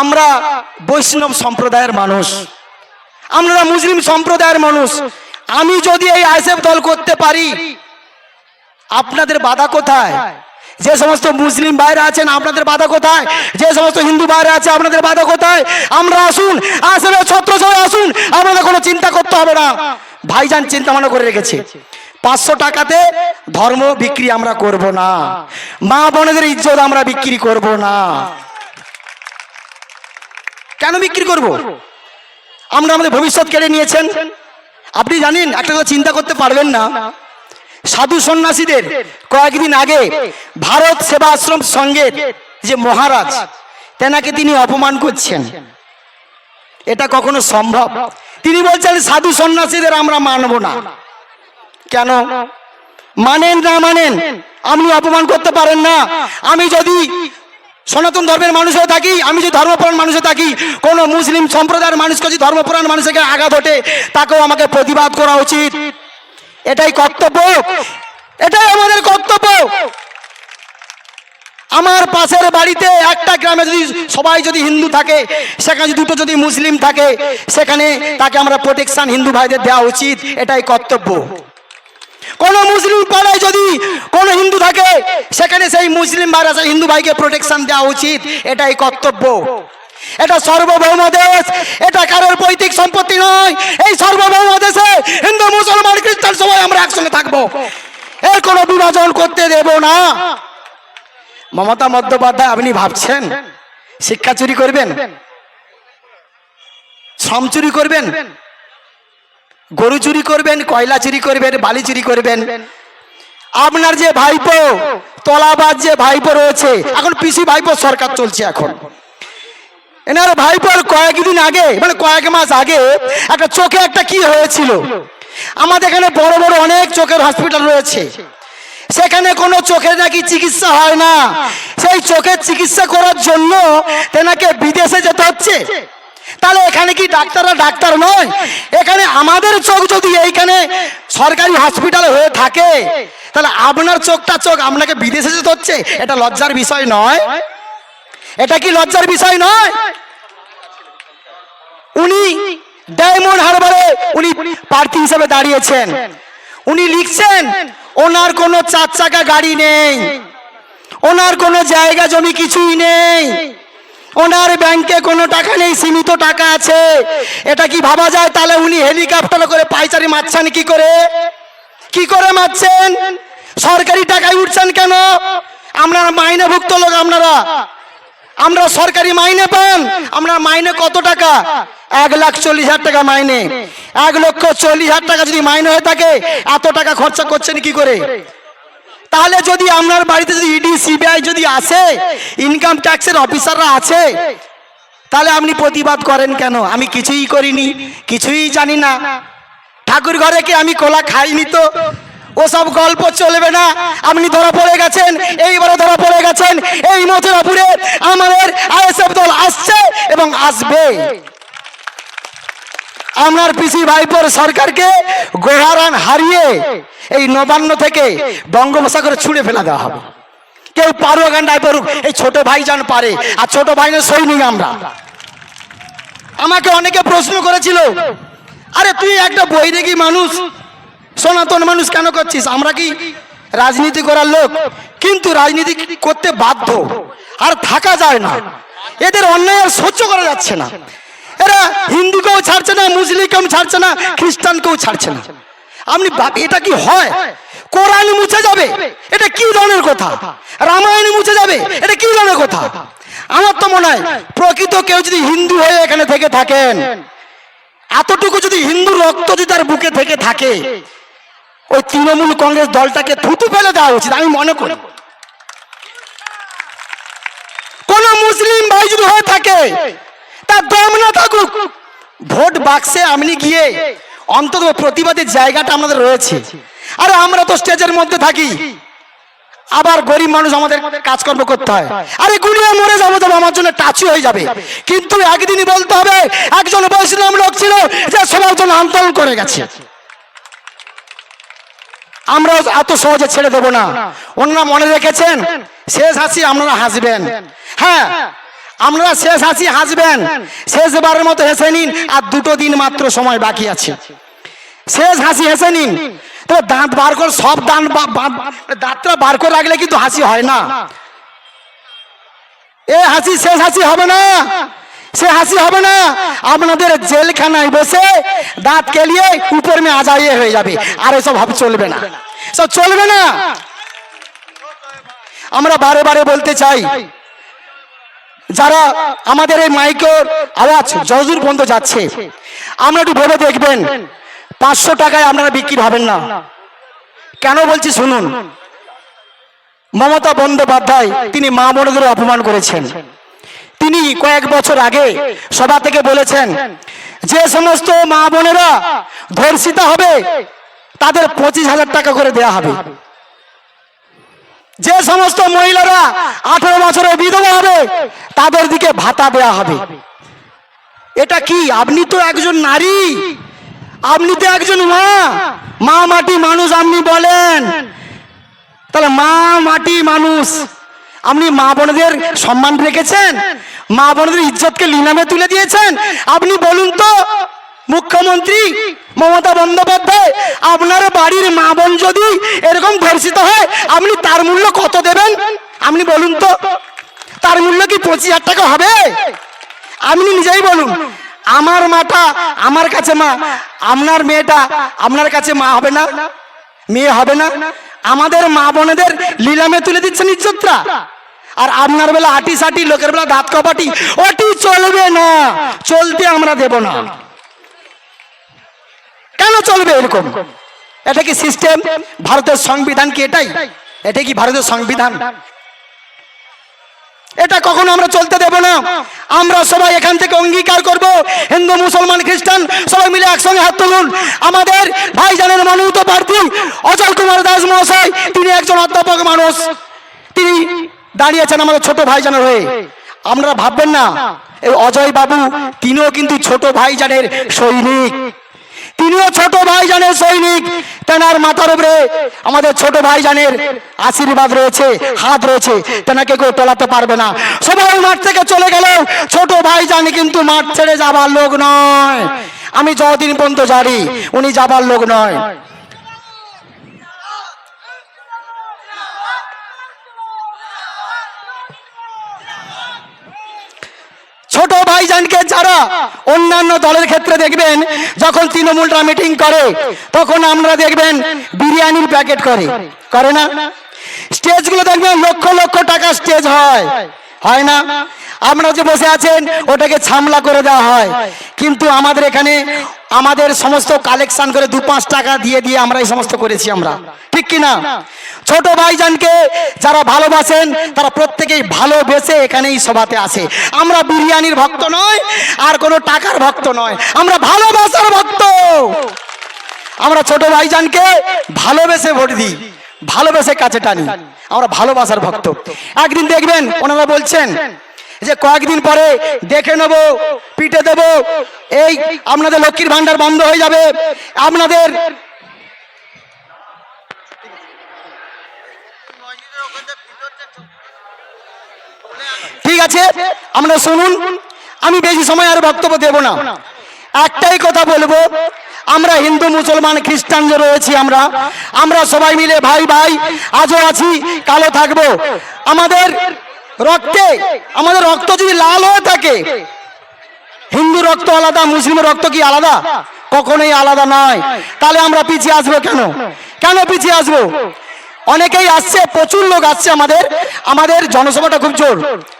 আমরা বৈষ্ণব সম্প্রদায়ের মানুষ। আমরা মুসলিম সম্প্রদায়ের মানুষ। আমি যদি এই আইসেফ দল করতে পারি, আপনাদের বাধা কোথায়? যে সমস্ত মুসলিম বাইরে আছেন, আপনাদের বাধা কোথায়? যে সমস্ত হিন্দু বাইরে আছে, আপনাদের বাধা কোথায়? আমরা আসুন আসলে ছত্র সবাই আসুন, আপনাদের কোনো চিন্তা করতে হবে না। ভাইজান চিন্তা ভাবনা করে রেখেছে। পাঁচশো টাকাতে ধর্ম বিক্রি আমরা করব না। মা বোনেদের ইজ্জত আমরা বিক্রি করব না। কেন বিক্রি করব? আমরা আমাদের ভবিষ্যৎ কেড়ে নিয়েছেন। আপনি জানেন, একটা কথা চিন্তা করতে পারবেন না। সাধু সন্ন্যাসীদের কয়েকদিন আগে ভারত সেবা আশ্রম সঙ্গের যে মহারাজ, তেনাকে তিনি অপমান করছেন। এটা কখনো সম্ভব? তিনি বলছেন, সাধু সন্ন্যাসীদের আমরা মানব না। কেন? মানেন না মানেন, আপনি অপমান করতে পারেন না। আমি যদি সনাতন ধর্মের মানুষ হয়ে থাকি, আমি যদি ধর্মপ্রাণ মানুষ থাকি, কোনো মুসলিম সম্প্রদায়ের মানুষকে যদি ধর্মপ্রাণ মানুষকে আঘাত ওঠে, তাকেও আমাকে প্রতিবাদ করা উচিত। এটাই কর্তব্য। এটাই আমাদের কর্তব্য। আমার পাশের বাড়িতে একটা গ্রামে যদি সবাই যদি হিন্দু থাকে, সেখানে দুটো যদি মুসলিম থাকে, সেখানে তাকে আমরা প্রোটেকশন হিন্দু ভাইদের দেওয়া উচিত। এটাই কর্তব্য। কোন মুসলিম পাড়ায় যদি কোন হিন্দু থাকে, সেখানে সেই মুসলিম ভাইরা হিন্দু ভাইকে প্রোটেকশন দেওয়া উচিত। এটাই কর্তব্য। এটা সার্বভৌম দেশ। এটা কারোর পৈতৃক সম্পত্তি নয়। এই সার্বভৌম দেশে হিন্দু, মুসলমান, খ্রিস্টান সবাই আমরা একসঙ্গে থাকব। এর কোনো বিভাজন করতে দেব না। মমতা বন্দ্যোপাধ্যায়, আপনি ভাবছেন শিক্ষা চুরি করবেন? শ্রম চুরি করবেন? গরু চুরি করবেন, কয়লা চুরি করবেন, বালি চুরি করবেন। আপনার যে ভাইপো, তলাবাদ যে ভাইপো রয়েছে, এখন পিসি ভাইপো সরকার চলছে এখন। এনার ভাইপোর কয়েকদিন আগে মানে কয়েক মাস আগে, একটা চোখে একটা কি হয়েছিল? আমাদের এখানে বড় বড় অনেক চোখের হসপিটাল রয়েছে। সেখানে কোনো চোখের নাকি চিকিৎসা হয় না। সেই চোখের চিকিৎসা করার জন্য তেনাকে বিদেশে যেতে হচ্ছে। তাহলে এখানে কি ডাক্তাররা ডাক্তার নয়? এখানে আমাদের চোখ যদি এইখানে সরকারি হসপিটালে হয়ে থাকে, তাহলে আপনার চোখটা চোখ আপনাকে বিদেশে যেতে হচ্ছে? এটা লজ্জার বিষয় নয়। এটা কি লজ্জার বিষয় নয়? উনি ডায়মন্ড হারবারে উনি প্রার্থী হিসেবে দাঁড়িয়েছেন। উনি লিখছেন, ওনার কোনো চার চাকা গাড়ি নেই। ওনার কোনো জায়গা জমি কিছুই নেই। ওনার ব্যাংকে কোনো টাকা নেই, সীমিত টাকা আছে। এটা কি ভাবা যায়? তাহলে উনি হেলিকপ্টার করে পাইচারি মারছেন কি করে? কি করে মারছেন? সরকারি টাকায় উঠছেন কেন? আপনারা মাইনেভুক্ত লোক আপনারা। আমরা সরকারি মাইনে পান। আমরা মাইনে কত টাকা? এক লাখ চল্লিশ হাজার টাকা মাইনে। এক লক্ষ চল্লিশ হাজার টাকা যদি মাইনে হয়ে থাকে, এত টাকা খরচা করছেন কি করে? তাহলে যদি আপনার বাড়িতে যদি ইডি সিবিআই যদি আসে ইনকাম ট্যাক্সের অফিসাররা আছে, তাহলে আপনি প্রতিবাদ করেন কেন? আমি কিছুই করিনি, কিছুই জানি না। ঠাকুর ঘরে কি আমি কোলা খাইনি তো? ওসব গল্প চলবে না। আপনি ধরা পড়ে গেছেন এইবারে ধরা পড়ে গেছেন। এই মথুরাপুরে আমাদের আইএসএফ দল আসছে এবং আসবে। আপনার পিসি ভাইপোর সরকারকে গোহারান হারিয়ে এই নবান্ন থেকে বঙ্গোপসাগরে ছুঁড়ে ফেলা দেওয়া হবে। কেউ পারুক গান্ডায় পড়ুক, এই ছোট ভাই ভাইজান পারে, আর ছোট ভাইনের সৈনিক আমরা। আমাকে অনেকে প্রশ্ন করেছিল, আরে তুই একটা বৈরাগী মানুষ, সনাতন মানুষ কেন করছিস? আমরা কি রাজনীতি করার লোক? কিন্তু রাজনীতি করতে বাধ্য, আর থাকা যায় না। এদের অন্যায় আর সহ্য করা যাচ্ছে না। এরা হিন্দুকেও ছাড়ছে না, মুসলিমকেও ছাড়ছে না, খ্রিস্টানকেও ছাড়ছে না। আপনি এটা কি হয়? কোরআন মুছে যাবে? এটা কি ধরনের কথা? রামায়ণ মুছে যাবে? এটা কি ধরনের কথা? আমার তো মনে হয়, প্রকৃত কেউ যদি হিন্দু হয়ে এখানে থেকে থাকেন, এতটুকু যদি হিন্দু রক্ত যদি তার বুকে থেকে থাকে, ওই তৃণমূল কংগ্রেস দলটাকে থুতু ফেলে দেওয়া উচিত, আমি মনে করি। কোন মুসলিম ভাই যদি হয়ে থাকে তার দম না থাকুক। ভোট বাক্সে আপনি গিয়ে অন্তত প্রতিবাদের জায়গাটা আমাদের রয়েছে। আর আমরা তো স্টেজের মধ্যে থাকি। আবার গরিব মানুষ আমাদের কাজকর্ম করতে হয়। আরে গুলিয়ে মরে যাব যাব আমার জন্য টাচি হয়ে যাবে। কিন্তু একদিনই বলতে হবে, একজন বৈষ্ণব লোক ছিল যে সবার জন্য আন্দোলন করে গেছে। আমরা এত সহজে ছেড়ে দেবো না। ওনারা মনে রেখেছেন, শেষ হাসি আপনারা হাসবেন। হ্যাঁ আমরা শেষ হাসি হাসবেন। শেষবারের মতো হেসে নিন, আর দুটো দিন মাত্র সময় বাকি আছে। শেষ হাসি, হেসে নিন। তো দাঁত বার করে, সব দাঁত দাঁতটা বার করে রাখলে কিন্তু হাসি হয় না। এ হাসি শেষ হাসি হবে না। সে হাসি হবে না। আপনাদের জেলখানায় বসে দাঁত কেলিয়ে উপর মে আজাইয়ে হয়ে যাবে, আর এসব হবে চলবে না। সব চলবে না। আমরা বারে বারে বলতে চাই যারা আমাদের এই মাইকের আওয়াজ যদূর পর্যন্ত যাচ্ছে, আমরা একটু ভেবে দেখবেন, পাঁচশো টাকায় আপনারা বিক্রি হবেন না। কেন বলছি শুনুন, মমতা বন্দ্যোপাধ্যায় তিনি মা বোনদের অপমান করেছেন। তিনি কয়েক বছর আগে সভা থেকে বলেছেন যে সমস্ত মা বোনেরা ধর্ষিতা হবে, তাদের পঁচিশ হাজার টাকা করে দেয়া হবে। যে সমস্ত মহিলারা আঠারো বছরের বিধবা হবে, তাদের দিকে ভাতা দেয়া হবে। এটা কি? আপনি তো একজন নারী, আপনি তো একজন মা। মা মাটি মানুষ, আপনি বলেন। তাহলে মা মাটি মানুষ, আপনি মা বোনদের সম্মান রেখেছেন? মা বোনদের ইজ্জতকে লিনামে তুলে দিয়েছেন? আপনি বলুন তো মুখ্যমন্ত্রী মমতা বন্দ্যোপাধ্যায়, আপনার বাড়ির মা বোন যদি এরকম ধর্ষিত হয়, আপনি তার মূল্য কত দেবেন? আপনি বলুন তো, তার মূল্য কি পঁচিশ হাজার টাকা হবে? আপনি নিজেই বলুন, আমার মাটা আমার কাছে মা, আপনার মেয়েটা আপনার কাছে মা হবে না? মেয়ে হবে না? আমাদের মা বোনেদের লিলামে তুলে দিচ্ছেন ইজ্জতটা আর আপনার বেলা আটি সাটি, লোকের বেলা দাঁত কপাটি, ওটি চলবে না, চলতে আমরা দেব না। কেন চলবে এরকম? এটা কি সিস্টেম ভারতের সংবিধান কি এটাই? এটা কি ভারতের সংবিধান? এটা কখনো আমরা চলতে দেব না। আমরা সবাই এখান থেকে অঙ্গীকার করব। হিন্দু, মুসলমান, খ্রিস্টান, সবাই মিলে একসঙ্গে হাত তুলুন। আমাদের ভাইজানের মনোনীত প্রার্থী অচল কুমার দাস মহাশয়, তিনি একজন অধ্যাপক মানুষ। তিনি দাঁড়িয়েছেন আমাদের ছোট ভাইজানের হয়ে। আপনারা ভাববেন না, এই অজয় বাবু, তিনিও কিন্তু ছোট ভাইজানের সৈনিক। তিনিও ছোট ভাইজানের সৈনিক। তেনার মাথার উপরে আমাদের ছোট ভাইজানের আশীর্বাদ রয়েছে, হাত রয়েছে। তেনাকে কেউ তোলাতে পারবে না। সবাই মাঠ থেকে চলে গেল ছোট ভাইজান কিন্তু মাঠ ছেড়ে যাবার লোক নয়। আমি যদিন পর্যন্ত জানি, উনি যাবার লোক নয়। ছোট ভাইজানকে যারা অন্যান্য দলের ক্ষেত্রে দেখবেন, যখন তৃণমূলরা মিটিং করে, তখন আমরা দেখবেন বিরিয়ানির প্যাকেট করে। করে না? স্টেজগুলো দেখবেন লক্ষ লক্ষ টাকা স্টেজ হয়। হয় না? আপনারা যে বসে আছেন ওটাকে ছামলা করে দেওয়া হয়। কিন্তু আমাদের এখানে আমাদের সমস্ত কালেকশন করে দু পাঁচ টাকা দিয়ে দিয়ে আমরা এই সমস্ত করেছি আমরা। ঠিক কি না? ছোট ভাইজানকে যারা ভালোবাসেন তারা প্রত্যেকেই ভালোবেসে এখানেই সভাতে আসে। আমরা বিরিয়ানির ভক্ত নয় আর কোনো টাকার ভক্ত নয়। আমরা ভালোবাসার ভক্ত। আমরা ছোট ভাইজানকে ভালোবেসে ভোট দিই। ভালোবেসে কাছে টানি। আমরা ভালোবাসার ভক্ত। একদিন দেখবেন ওনারা বলছেন যে কয়েকদিন পরে দেখে নেব, পিটে দেব, এই আপনাদের লক্ষ্মীর ভান্ডার বন্ধ হয়ে যাবে। আপনাদের ঠিক আছে? আমরা শুনুন, আমি বেশি সময় আর বক্তব্য দেব না। একটাই কথা বলব আমরা হিন্দু, মুসলমান, খ্রিস্টান যে রয়েছি আমরা আমরা সবাই মিলে ভাই ভাই, আজও আছি, কালো থাকব। আমাদের রক্তে, আমাদের রক্ত যদি লাল হয়ে থাকে, হিন্দু রক্ত আলাদা, মুসলিম রক্ত কি আলাদা? কখনোই আলাদা নয়। তাহলে আমরা পিছিয়ে আসব কেন? কেন পিছিয়ে আসব? অনেকেই আসছে, প্রচুর লোক আসছে আমাদের আমাদের জনসভাটা খুব জোর।